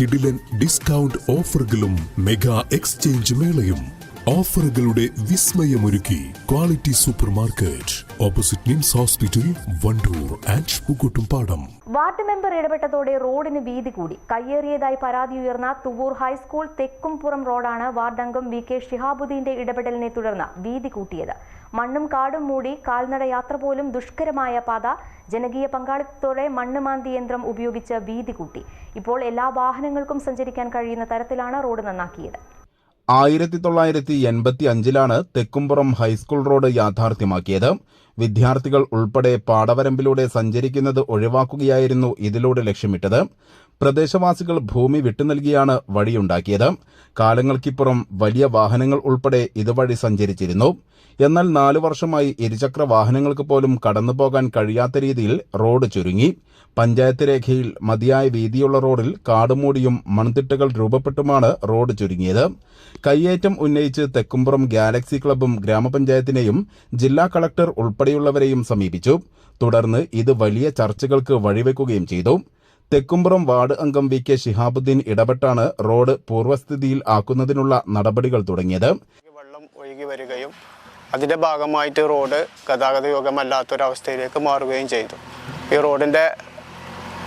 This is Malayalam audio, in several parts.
കിടിലൻ ഡിസ്കൗണ്ട് ഓഫറുകളും മെഗാ എക്സ്ചേഞ്ച് മേളയും. ഓഫറുകളുടെ വിസ്മയമൊരുക്കി quality super market opposite NIMS hospital Wandoor and Pookkottumpadam ward member ഇടപെട്ടതോടെ റോഡിന് വീതി കൂടി. കയ്യേറിയതായി പരാതി ഉയർന്ന തുവൂർ ഹൈസ്കൂൾ തെക്കുംപുറം റോഡാണ് വാർഡ് അംഗം വി കെ ഷിഹാബുദ്ദീന്റെ ഇടപെടലിനെ തുടർന്ന് വീതി കൂട്ടിയത്. മണ്ണും കാടും മൂടി കാൽനട യാത്ര പോലും ദുഷ്കരമായ പാത. ജനകീയ പങ്കാളിത്തത്തോടെ മണ്ണ് മാന്തി യന്ത്രം ഉപയോഗിച്ച് വീതി കൂട്ടി. ഇപ്പോൾ എല്ലാ വാഹനങ്ങൾക്കും സഞ്ചരിക്കാൻ കഴിയുന്ന തരത്തിലാണ് റോഡ് നന്നാക്കിയത്. ആയിരത്തി തൊള്ളായിരത്തി എൺപത്തി അഞ്ചിലാണ് തെക്കുംപുറം ഹൈസ്കൂൾ റോഡ് യാഥാർത്ഥ്യമാക്കിയത്. വിദ്യാർത്ഥികൾ ഉൾപ്പെടെ പാടവരമ്പിലൂടെ സഞ്ചരിക്കുന്നത് ഒഴിവാക്കുകയായിരുന്നു ഇതിലൂടെ ലക്ഷ്യമിട്ടത്. പ്രദേശവാസികൾ ഭൂമി വിട്ടുനൽകിയാണ് വഴിയുണ്ടാക്കിയത്. കാലങ്ങൾക്കിപ്പുറം വലിയ വാഹനങ്ങൾ ഉൾപ്പെടെ ഇതുവഴി സഞ്ചരിച്ചിരുന്നു. എന്നാൽ നാലു വർഷമായി ഇരുചക്ര വാഹനങ്ങൾക്ക് പോലും കടന്നുപോകാൻ കഴിയാത്ത രീതിയിൽ റോഡ് ചുരുങ്ങി. പഞ്ചായത്ത് രേഖയിൽ മതിയായ വീതിയുള്ള റോഡിൽ കാടുമൂടിയും മൺതിട്ടകൾ രൂപപ്പെട്ടുമാണ് റോഡ് ചുരുങ്ങിയത്. കയ്യേറ്റം ഉന്നയിച്ച് തെക്കുംപുറം ഗാലക്സി ക്ലബും ഗ്രാമപഞ്ചായത്തിനെയും ജില്ലാ കളക്ടർ ഉൾപ്പെടെയുള്ളവരെയും സമീപിച്ചു. തുടർന്ന് ഇത് വലിയ ചർച്ചകൾക്ക് വഴിവെക്കുകയും ചെയ്തു. തെക്കുംപുറം വാർഡ് അംഗം വി കെ ശിഹാബുദ്ദീൻ ഇടപെട്ടാണ് റോഡ് പൂർവസ്ഥിതിയിൽ ആക്കുന്നതിനുള്ള നടപടികൾ തുടങ്ങിയത്. വെള്ളം ഒഴുകി വരികയും അതിന്റെ ഭാഗമായിട്ട് റോഡ് ഗതാഗത യോഗമല്ലാത്തൊരവസ്ഥയിലേക്ക് മാറുകയും ചെയ്തു. ഈ റോഡിന്റെ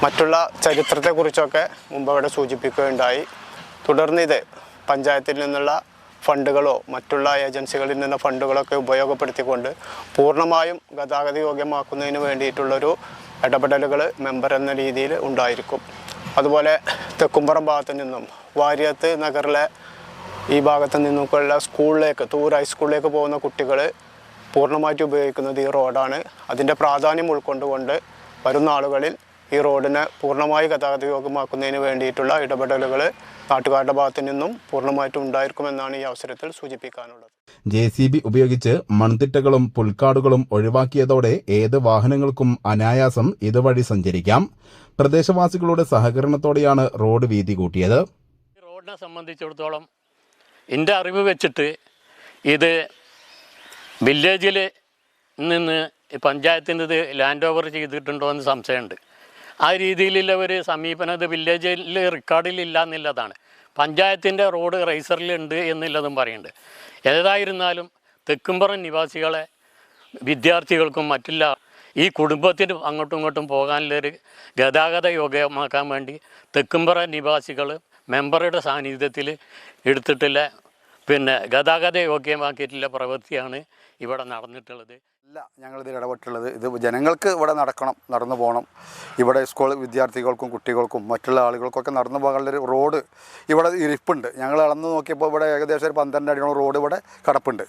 മറ്റുള്ള ചരിത്രത്തെക്കുറിച്ചൊക്കെ മുമ്പ് അവിടെ സൂചിപ്പിക്കുകയുണ്ടായി. തുടർന്ന് ഇത് പഞ്ചായത്തിൽ നിന്നുള്ള ഫണ്ടുകളോ മറ്റുള്ള ഏജൻസികളിൽ നിന്ന് ഫണ്ടുകളൊക്കെ ഉപയോഗപ്പെടുത്തിക്കൊണ്ട് പൂർണമായും ഗതാഗത യോഗ്യമാക്കുന്നതിന് വേണ്ടിയിട്ടുള്ളൊരു ഇടപെടലുകൾ മെമ്പർ എന്ന രീതിയിൽ ഉണ്ടായിരിക്കും. അതുപോലെ തെക്കുംപുറം ഭാഗത്തു നിന്നും വാര്യത്ത് നഗറിലെ ഈ ഭാഗത്തു നിന്നൊക്കെയുള്ള സ്കൂളിലേക്ക് തൂർ ഹൈസ്കൂളിലേക്ക് പോകുന്ന കുട്ടികൾ പൂർണമായിട്ട് ഉപയോഗിക്കുന്നത് ഈ റോഡാണ്. അതിന്റെ പ്രാധാന്യം ഉൾക്കൊണ്ടുകൊണ്ട് വരുന്ന ആളുകളിൽ ഈ റോഡിനെ പൂർണമായി ഗതാഗത യോഗ്യമാക്കുന്നതിന് വേണ്ടിയിട്ടുള്ള ഇടപെടലുകൾ നാട്ടുകാരുടെ ഭാഗത്തു നിന്നും പൂർണമായിട്ടും ഉണ്ടായിരിക്കുമെന്നാണ് ഈ അവസരത്തിൽ സൂചിപ്പിക്കാനുള്ളത്. ജെ സി ബി ഉപയോഗിച്ച് മൺതിട്ടകളും പുൽക്കാടുകളും ഒഴിവാക്കിയതോടെ ഏത് വാഹനങ്ങൾക്കും അനായാസം ഇതുവഴി സഞ്ചരിക്കാം. പ്രദേശവാസികളുടെ സഹകരണത്തോടെയാണ് റോഡ് വീതി കൂട്ടിയത്. റോഡിനെ സംബന്ധിച്ചിടത്തോളം എന്റെ അറിവ് വെച്ചിട്ട് ഇത് വില്ലേജിൽ നിന്ന് പഞ്ചായത്തിന്റെ ഇത് ലാൻഡ് ഓവർ ചെയ്തിട്ടുണ്ടോ എന്ന് സംശയമുണ്ട്. ആ രീതിയിലുള്ള ഒരു സമീപനം ഇത് വില്ലേജിൽ റെക്കോർഡിലില്ല എന്നുള്ളതാണ്. പഞ്ചായത്തിന്റെ റോഡ് റൈസറിലുണ്ട് എന്നുള്ളതും പറയുന്നുണ്ട്. ഏതായിരുന്നാലും തെക്കുംപുറം നിവാസികളെ വിദ്യാർത്ഥികൾക്കും മറ്റുള്ള ഈ കുടുംബത്തിന് അങ്ങോട്ടും ഇങ്ങോട്ടും പോകാനുള്ളൊരു ഗതാഗത യോഗ്യമാക്കാൻ വേണ്ടി തെക്കുംപുറ നിവാസികൾ മെമ്പറുടെ സാന്നിധ്യത്തിൽ എടുത്തിട്ടുള്ള പിന്നെ ഗതാഗത യോഗ്യമാക്കിയിട്ടുള്ള പ്രവൃത്തിയാണ് ഇവിടെ നടന്നിട്ടുള്ളത്. ഇല്ല ഞങ്ങളിതിൽ ഇടപെട്ടുള്ളത് ഇത് ജനങ്ങൾക്ക് ഇവിടെ നടക്കണം നടന്നു പോകണം. ഇവിടെ സ്കൂൾ വിദ്യാർത്ഥികൾക്കും കുട്ടികൾക്കും മറ്റുള്ള ആളുകൾക്കൊക്കെ നടന്നു പോകാനുള്ളൊരു റോഡ് ഇവിടെ ഇരിപ്പുണ്ട്. ഞങ്ങൾ അളന്ന് നോക്കിയപ്പോൾ ഇവിടെ ഏകദേശം ഒരു പന്ത്രണ്ട് അടിയോളം റോഡ് ഇവിടെ കിടപ്പുണ്ട്.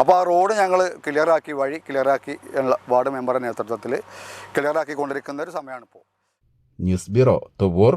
അപ്പോൾ ആ റോഡ് ഞങ്ങൾ ക്ലിയറാക്കി വഴി ക്ലിയറാക്കി ഉള്ള വാർഡ് മെമ്പറുടെ നേതൃത്വത്തിൽ ക്ലിയറാക്കി കൊണ്ടിരിക്കുന്ന ഒരു സമയമാണിപ്പോൾ. News bureau Thuvur